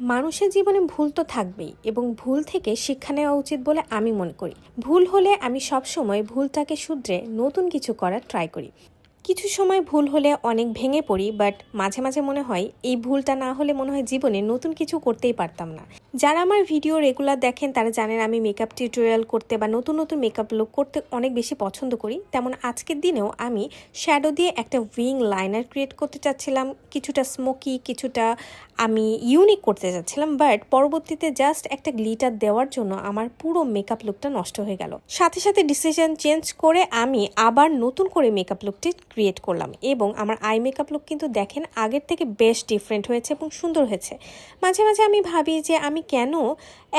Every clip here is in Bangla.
মানুষের জীবনে ভুল তো থাকবেই এবং ভুল থেকে শিক্ষা নেওয়া উচিত বলে আমি মনে করি। ভুল হলে আমি সবসময় ভুলটাকে শুধরে নতুন কিছু করার ট্রাই করি। কিছু সময় ভুল হলে অনেক ভেঙে পড়ি বাট মাঝে মাঝে মনে হয় এই ভুলটা না হলে মনে হয় জীবনে নতুন কিছু করতেই পারতাম না। যারা আমার ভিডিও রেগুলার দেখেন, তারা জানেন আমি মেকআপ টিউটোরিয়াল করতে বা নতুন নতুন মেকআপ লুক করতে অনেক বেশি পছন্দ করি। তেমন আজকের দিনেও আমি শ্যাডো দিয়ে একটা উইং লাইনার ক্রিয়েট করতে চাচ্ছিলাম, কিছুটা স্মোকি কিছুটা আমি ইউনিক করতে চাচ্ছিলাম বাট পরবর্তীতে জাস্ট একটা গ্লিটার দেওয়ার জন্য আমার পুরো মেকআপ লুকটা নষ্ট হয়ে গেল। সাথে সাথে ডিসিশন চেঞ্জ করে আমি আবার নতুন করে মেকআপ লুকটি ক্রিয়েট করলাম এবং আমার আই মেকআপ লুক কিন্তু দেখেন আগের থেকে বেশ ডিফারেন্ট হয়েছে এবং সুন্দর হয়েছে। মাঝে মাঝে আমি ভাবি যে আমি কেন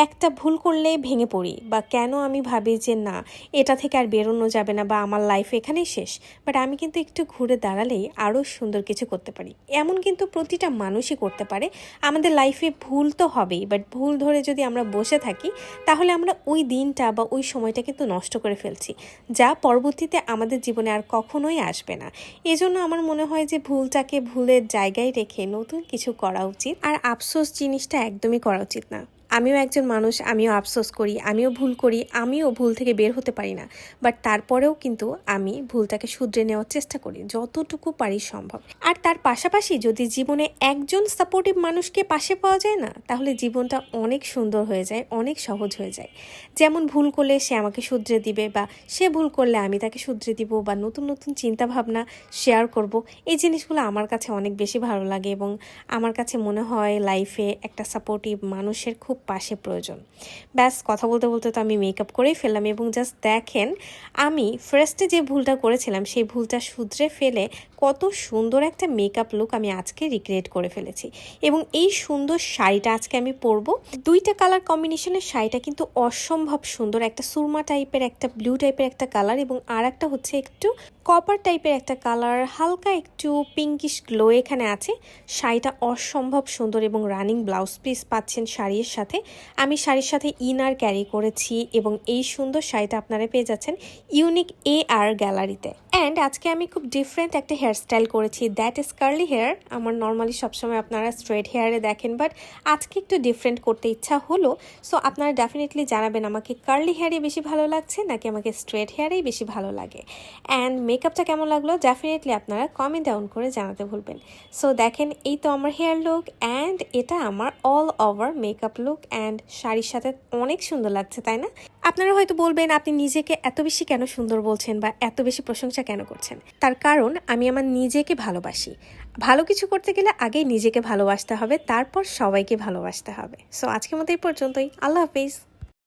একটা ভুল করলে ভেঙে পড়ি বা কেন আমি ভাবি যে না, এটা থেকে আর বেরোনো যাবে না বা আমার লাইফ এখানেই শেষ। বাট আমি কিন্তু একটু ঘুরে দাঁড়ালেই আরও সুন্দর কিছু করতে পারি। এমন কিন্তু প্রতিটা মানুষই করতে পারে। আমাদের লাইফে ভুল তো হবেই বাট ভুল ধরে যদি আমরা বসে থাকি, তাহলে আমরা ওই দিনটা বা ওই সময়টা কিন্তু নষ্ট করে ফেলছি, যা পরবর্তীতে আমাদের জীবনে আর কখনোই আসবে না। এজন্য আমার মনে হয় যে ভুলটাকে ভুলের জায়গায় রেখে নতুন কিছু করা উচিত। আর আফসোস জিনিসটা একদমই করা উচিত না। আমিও একজন মানুষ, আমিও আফসোস করি, আমিও ভুল করি, আমিও ভুল থেকে বের হতে পারি না। বাট তারপরেও কিন্তু আমি ভুলটাকে শুধরে নেওয়ার চেষ্টা করি, যতটুকু পারি সম্ভব। আর তার পাশাপাশি যদি জীবনে একজন সাপোর্টিভ মানুষকে পাশে পাওয়া যায় না, তাহলে জীবনটা অনেক সুন্দর হয়ে যায়, অনেক সহজ হয়ে যায়। যেমন ভুল করলে সে আমাকে শুধরে দিবে বা সে ভুল করলে আমি তাকে শুধরে দিব বা নতুন নতুন চিন্তা ভাবনা শেয়ার করব, এই জিনিসগুলো আমার কাছে অনেক বেশি ভালো লাগে এবং আমার কাছে মনে হয় লাইফে একটা সাপোর্টিভ মানুষের খুব পাশে প্রয়োজন। ব্যাস, কথা বলতে বলতে তো আমি মেকআপ করেই ফেললাম এবং জাস্ট দেখেন, আমি ফার্স্টে যে ভুলটা করেছিলাম, সেই ভুলটা শুধরে ফেলে কত সুন্দর একটা মেকআপ লুক আমি আজকে রিক্রিয়েট করে ফেলেছি। এবং এই সুন্দর শাড়িটা আজকে আমি পরবো। দুইটা কালার কম্বিনেশনের শাড়িটা কিন্তু অসম্ভব সুন্দর, একটা সুরমা টাইপের একটা ব্লু টাইপের একটা কালার এবং আর একটা হচ্ছে একটু কপার টাইপের একটা কালার হালকা একটু পিঙ্কিশ গ্লো এখানে আছে। শাড়িটা অসম্ভব সুন্দর এবং রানিং ব্লাউজ পিস পাচ্ছেন শাড়ির সাথে। আমি শাড়ির সাথে ইনার ক্যারি করেছি এবং এই সুন্দর শাড়িটা আপনারা পেয়ে যাচ্ছেন ইউনিক এ আর গ্যালারিতে। অ্যান্ড আজকে আমি খুব ডিফারেন্ট একটা হেয়ারস্টাইল করেছি। দ্যাট ইজ কার্লি হেয়ার আমার নর্মালি সবসময় আপনারা স্ট্রেট হেয়ারে দেখেন বাট আজকে একটু ডিফারেন্ট করতে ইচ্ছা হলো। সো আপনারা ডেফিনেটলি জানাবেন আমাকে কার্লি হেয়ারই বেশি ভালো লাগছে নাকি আমাকে স্ট্রেট হেয়ারেই বেশি ভালো লাগে। অ্যান্ড মেকআপটা কেমন লাগল? ডেফিনেটলি আপনারা কমেন্ট ডাউন করে জানাতে ভুলবেন। সো দেখেন, এই তো আমার হেয়ার লুক অ্যান্ড এটা আমার all over makeup look and শাড়ির সাথে অনেক সুন্দর লাগছে, তাই না? আপনারা হয়তো বলবেন, আপনি নিজেকে এত বেশি কেন সুন্দর বলছেন বা এত বেশি প্রশংসা কেন করছেন? তার কারণ, আমি আমার নিজেকে ভালোবাসি। ভালো কিছু করতে গেলে আগে নিজেকে ভালোবাসতে হবে, তারপর সবাইকে ভালোবাসতে হবে। সো আজকের মতো এই পর্যন্তই। আল্লাহ হাফিজ।